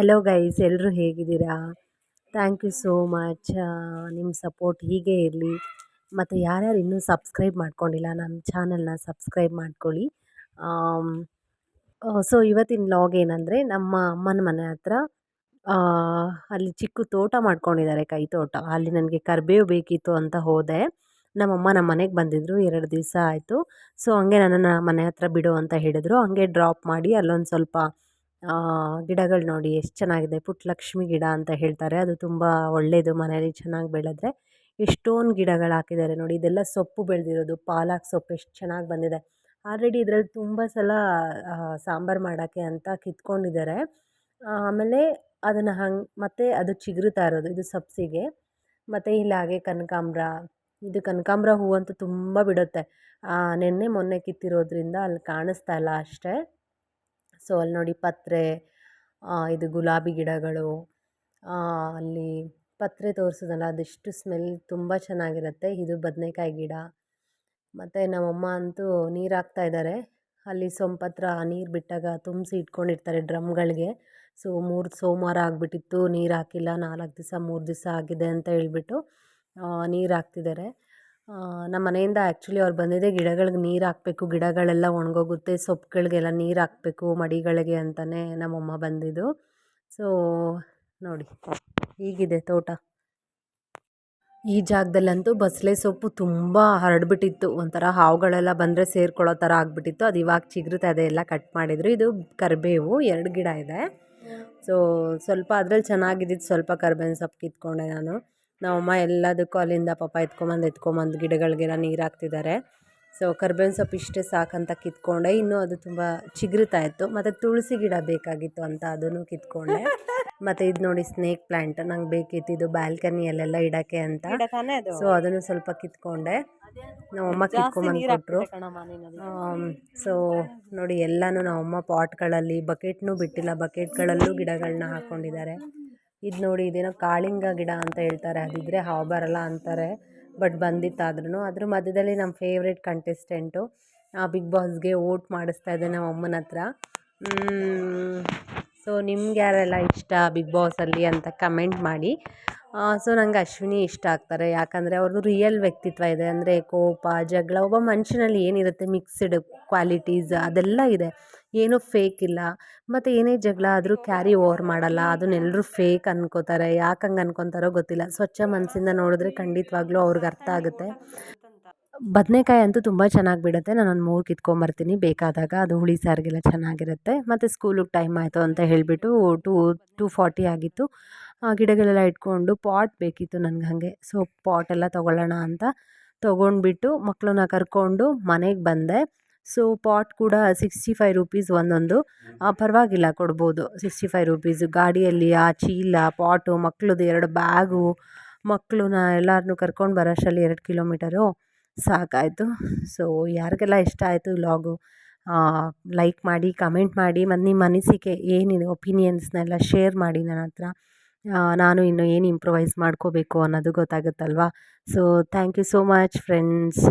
Hello guys ಎಲ್ಲರೂ ಹೇಗಿದ್ದೀರಾ? Thank you so much ನಿಮ್ಮ ಸಪೋರ್ಟ್ ಹೀಗೆ ಇರಲಿ. ಮತ್ತು ಯಾರ್ಯಾರು ಇನ್ನೂ ಸಬ್ಸ್ಕ್ರೈಬ್ ಮಾಡ್ಕೊಂಡಿಲ್ಲ ನಮ್ಮ ಚಾನಲ್ನ ಸಬ್ಸ್ಕ್ರೈಬ್ ಮಾಡ್ಕೊಳ್ಳಿ. ಸೊ ಇವತ್ತಿನ ಲಾಗ್ ಏನಂದರೆ, ನಮ್ಮ ಅಮ್ಮನ ಮನೆ ಹತ್ರ ಅಲ್ಲಿ ಚಿಕ್ಕ ತೋಟ ಮಾಡ್ಕೊಂಡಿದ್ದಾರೆ ಕೈ ತೋಟ. ಅಲ್ಲಿ ನನಗೆ ಕರಿಬೇವು ಬೇಕಿತ್ತು ಅಂತ ಹೋದೆ. ನಮ್ಮಮ್ಮ ನಮ್ಮ ಮನೆಗೆ ಬಂದಿದ್ದರು ಎರಡು ದಿವಸ ಆಯಿತು. ಸೊ ಹಂಗೆ ನನ್ನನ್ನು ಮನೆ ಹತ್ರ ಬಿಡು ಅಂತ ಹೇಳಿದರು. ಹಂಗೆ ಡ್ರಾಪ್ ಮಾಡಿ ಅಲ್ಲೊಂದು ಸ್ವಲ್ಪ ಗಿಡಗಳು ನೋಡಿ ಎಷ್ಟು ಚೆನ್ನಾಗಿದೆ ಪುಟ್ಟಲಕ್ಷ್ಮಿ ಗಿಡ ಅಂತ ಹೇಳ್ತಾರೆ. ಅದು ತುಂಬ ಒಳ್ಳೆಯದು ಮನೇಲಿ ಚೆನ್ನಾಗಿ ಬೆಳೆದ್ರೆ. ಎಷ್ಟೊಂದು ಗಿಡಗಳು ಹಾಕಿದ್ದಾರೆ ನೋಡಿ. ಇದೆಲ್ಲ ಸೊಪ್ಪು ಬೆಳೆದಿರೋದು, ಪಾಲಕ್ ಸೊಪ್ಪು ಎಷ್ಟು ಚೆನ್ನಾಗಿ ಬಂದಿದೆ. ಆಲ್ರೆಡಿ ಇದರಲ್ಲಿ ತುಂಬ ಸಲ ಸಾಂಬಾರು ಮಾಡೋಕ್ಕೆ ಅಂತ ಕಿತ್ಕೊಂಡಿದ್ದಾರೆ. ಆಮೇಲೆ ಅದನ್ನು ಹಂಗೆ, ಮತ್ತು ಅದು ಚಿಗುರುತ್ತಾ ಇರೋದು, ಇದು ಸಬ್ಸಿಗೆ. ಮತ್ತು ಇಲ್ಲಿ ಹಾಗೆ ಕನಕಾಂಬ್ರ, ಇದು ಕನಕಾಂಬ್ರ ಹೂವಂತೂ ತುಂಬ ಬಿಡುತ್ತೆ. ನಿನ್ನೆ ಮೊನ್ನೆ ಕಿತ್ತಿರೋದ್ರಿಂದ ಅಲ್ಲಿ ಕಾಣಿಸ್ತಾ ಇಲ್ಲ ಅಷ್ಟೇ. ಸೊ, ಅಲ್ಲಿ ನೋಡಿ ಪತ್ರೆ ಇದು ಗುಲಾಬಿ ಗಿಡಗಳು ಅಲ್ಲಿ ಪತ್ರೆ ತೋರಿಸಿದ್ನಲ್ಲ ಅದೆಷ್ಟು ಸ್ಮೆಲ್ ತುಂಬ ಚೆನ್ನಾಗಿರುತ್ತೆ. ಇದು ಬದನೇಕಾಯಿ ಗಿಡ. ಮತ್ತು ನಮ್ಮಮ್ಮ ಅಂತೂ ನೀರು ಹಾಕ್ತಾ ಇದ್ದಾರೆ ಅಲ್ಲಿ ಸೊಂಪತ್ರ ನೀರು ಬಿಟ್ಟಾಗ ತುಂಬಿಸಿ ಇಟ್ಕೊಂಡಿರ್ತಾರೆ ಡ್ರಮ್ಗಳಿಗೆ. ಸೊ, ಮೂರು ಸೋಮವಾರ ಆಗಿಬಿಟ್ಟಿತ್ತು, ನೀರು ಹಾಕಿಲ್ಲ, ನಾಲ್ಕು ದಿವಸ, ಮೂರು ದಿವಸ ಆಗಿದೆ ಅಂತ ಹೇಳ್ಬಿಟ್ಟು ನೀರು ಹಾಕ್ತಿದ್ದಾರೆ ನಮ್ಮ ಮನೆಯಿಂದ ಆ್ಯಕ್ಚುಲಿ ಅವ್ರು ಬಂದಿದ್ದೇ ಗಿಡಗಳಿಗೆ ನೀರು ಹಾಕಬೇಕು. ಗಿಡಗಳೆಲ್ಲ ಒಣಗೋಗುತ್ತೆ ಸೊಪ್ಪುಗಳಿಗೆಲ್ಲ ನೀರು ಹಾಕಬೇಕು, ಮಡಿಗಳಿಗೆ ಅಂತಲೇ ನಮ್ಮಮ್ಮ ಬಂದಿದ್ದು. ಸೊ ನೋಡಿ, ಹೀಗಿದೆ ತೋಟ. ಈ ಜಾಗದಲ್ಲಂತೂ ಬಸಳೆ ಸೊಪ್ಪು ತುಂಬ ಹರಡ್ಬಿಟ್ಟಿತ್ತು. ಒಂಥರ ಹಾವುಗಳೆಲ್ಲ ಬಂದರೆ ಸೇರ್ಕೊಳ್ಳೋ ಥರ ಆಗಿಬಿಟ್ಟಿತ್ತು. ಅದು ಇವಾಗ ಚಿಗುರುತ್ತೆ ಅದೆಲ್ಲ ಕಟ್ ಮಾಡಿದರು. ಇದು ಕರಿಬೇವು, ಎರಡು ಗಿಡ ಇದೆ. ಸೊ ಸ್ವಲ್ಪ ಅದ್ರಲ್ಲಿ ಚೆನ್ನಾಗಿದ್ದಿದ್ದು ಸ್ವಲ್ಪ ಕರ್ಬೇವಿನ ಸೊಪ್ಪು ಕಿತ್ಕೊಂಡೆ ನಾನು. ನಮ್ಮಮ್ಮ ಎಲ್ಲದಕ್ಕೂ ಅಲ್ಲಿಂದ ಪಾಪ ಎತ್ಕೊಂಬಂದು ಎತ್ಕೊಂಬಂದು ಗಿಡಗಳಿಗೆಲ್ಲ ನೀರು ಹಾಕ್ತಿದ್ದಾರೆ. ಸೊ ಕರ್ಬೇವಿನ ಸೊಪ್ಪು ಇಷ್ಟೇ ಸಾಕಂತ ಕಿತ್ಕೊಂಡೆ. ಇನ್ನೂ ಅದು ತುಂಬ ಚಿಗುರುತ್ತಾ ಇತ್ತು. ಮತ್ತು ತುಳಸಿ ಗಿಡ ಬೇಕಾಗಿತ್ತು ಅಂತ ಅದನ್ನು ಕಿತ್ಕೊಂಡೆ. ಮತ್ತು ಇದು ನೋಡಿ ಸ್ನೇಕ್ ಪ್ಲ್ಯಾಂಟ್ ನಂಗೆ ಬೇಕಿತ್ತು. ಇದು ಬ್ಯಾಲ್ಕನಿಯಲ್ಲೆಲ್ಲ ಇಡೋಕ್ಕೆ ಅಂತ. ಸೊ ಅದನ್ನು ಸ್ವಲ್ಪ ಕಿತ್ಕೊಂಡೆ. ನಮ್ಮಮ್ಮ ಕಿತ್ಕೊಂಬಂದು ಕೊಟ್ಟರು ಸೊ ನೋಡಿ ಎಲ್ಲನೂ ನಮ್ಮಮ್ಮ ಪಾಟ್ಗಳಲ್ಲಿ ಬಕೆಟ್ನೂ ಬಿಟ್ಟಿಲ್ಲ. ಬಕೆಟ್ಗಳಲ್ಲೂ ಗಿಡಗಳನ್ನ ಹಾಕ್ಕೊಂಡಿದ್ದಾರೆ ಇದು ನೋಡಿ ಇದೇನೋ ಕಾಳಿಂಗ ಗಿಡ ಅಂತ ಹೇಳ್ತಾರೆ. ಅದಿದ್ದರೆ ಹಾವು ಬರಲ್ಲ ಅಂತಾರೆ. ಬಟ್ ಬಂದಿತ್ತಾದ್ರೂ ಅದ್ರ ಮಧ್ಯದಲ್ಲಿ ನಮ್ಮ ಫೇವ್ರೆಟ್ ಕಂಟೆಸ್ಟೆಂಟು ಬಿಗ್ ಬಾಸ್ಗೆ ವೋಟ್ ಮಾಡಿಸ್ತಾ ಇದೆ ನಮ್ಮ ಅಮ್ಮನ ಹತ್ರ. ಸೊ ನಿಮ್ಗೆ ಯಾರೆಲ್ಲ ಇಷ್ಟ ಬಿಗ್ ಬಾಸಲ್ಲಿ ಅಂತ ಕಮೆಂಟ್ ಮಾಡಿ. ಸೊ ನಂಗೆ ಅಶ್ವಿನಿ ಇಷ್ಟ ಆಗ್ತಾರೆ. ಯಾಕಂದರೆ ಅವ್ರದ್ದು ರಿಯಲ್ ವ್ಯಕ್ತಿತ್ವ ಇದೆ. ಅಂದರೆ ಕೋಪ, ಜಗಳ, ಒಬ್ಬ ಮನುಷ್ಯನಲ್ಲಿ ಏನಿರುತ್ತೆ ಮಿಕ್ಸ್ಡ್ ಕ್ವಾಲಿಟೀಸ್ ಅದೆಲ್ಲ ಇದೆ. ಏನೂ ಫೇಕ್ ಇಲ್ಲ. ಮತ್ತು ಏನೇ ಜಗಳ ಆದರೂ ಕ್ಯಾರಿ ಓವರ್ ಮಾಡಲ್ಲ. ಅದನ್ನೆಲ್ಲರೂ ಫೇಕ್ ಅನ್ಕೋತಾರೆ. ಯಾಕೆ ಹಂಗೆ ಅನ್ಕೊತಾರೋ ಗೊತ್ತಿಲ್ಲ. ಸ್ವಚ್ಛ ಮನಸ್ಸಿಂದ ನೋಡಿದ್ರೆ ಖಂಡಿತವಾಗ್ಲೂ ಅವ್ರಿಗೆ ಅರ್ಥ ಆಗುತ್ತೆ. ಬದನೇಕಾಯಿ ಅಂತೂ ತುಂಬ ಚೆನ್ನಾಗಿ ಬಿಡುತ್ತೆ. ನಾನು ಒಂದು ಮೂರು ಕಿತ್ಕೊಂಬರ್ತೀನಿ. ಬೇಕಾದಾಗ ಅದು ಹುಳಿ ಸಾರಿಗೆಲ್ಲ ಚೆನ್ನಾಗಿರುತ್ತೆ. ಮತ್ತು ಸ್ಕೂಲಿಗೆ ಟೈಮ್ ಆಯಿತು ಅಂತ ಹೇಳಿಬಿಟ್ಟು ಟೂ ಟೂ ಫಾರ್ಟಿ ಆಗಿತ್ತು. ಗಿಡಗಳೆಲ್ಲ ಇಟ್ಕೊಂಡು ಪಾಟ್ ಬೇಕಿತ್ತು ನನಗೆ ಹಾಗೆ. ಸೊ ಪಾಟೆಲ್ಲ ತೊಗೊಳ್ಳೋಣ ಅಂತ ತೊಗೊಂಡ್ಬಿಟ್ಟು ಮಕ್ಕಳನ್ನ ಕರ್ಕೊಂಡು ಮನೆಗೆ ಬಂದೆ. ಸೊ ಪಾಟ್ ಕೂಡ ಸಿಕ್ಸ್ಟಿ ಫೈವ್ ರುಪೀಸ್ ಒಂದೊಂದು ಪರವಾಗಿಲ್ಲ ಕೊಡ್ಬೋದು. ಸಿಕ್ಸ್ಟಿ ಫೈವ್ ರುಪೀಸು ಗಾಡಿಯಲ್ಲಿ ಆ ಚೀಲ ಪಾಟು ಮಕ್ಳದ್ದು ಎರಡು ಬ್ಯಾಗು ಮಕ್ಕಳನ್ನ ಎಲ್ಲರನ್ನೂ ಕರ್ಕೊಂಡು ಬರೋಷ್ಟರಲ್ಲಿ ಎರಡು ಕಿಲೋಮೀಟರು ಸಾಕಾಯಿತು. ಸೊ ಯಾರಿಗೆಲ್ಲ ಇಷ್ಟ ಆಯಿತು ವ್ಲಾಗು ಲೈಕ್ ಮಾಡಿ ಕಮೆಂಟ್ ಮಾಡಿ ಮತ್ತು ನಿಮ್ಮ ಅನಿಸಿಕೆ ಏನಿದೆ ಒಪಿನಿಯನ್ಸ್ನೆಲ್ಲ ಶೇರ್ ಮಾಡಿ ನನ್ನ ಹತ್ರ. ನಾನು ಇನ್ನು ಏನು ಇಂಪ್ರೊವೈಸ್ ಮಾಡ್ಕೋಬೇಕು ಅನ್ನೋದು ಗೊತ್ತಾಗುತ್ತಲ್ವಾ? So thank you so much friends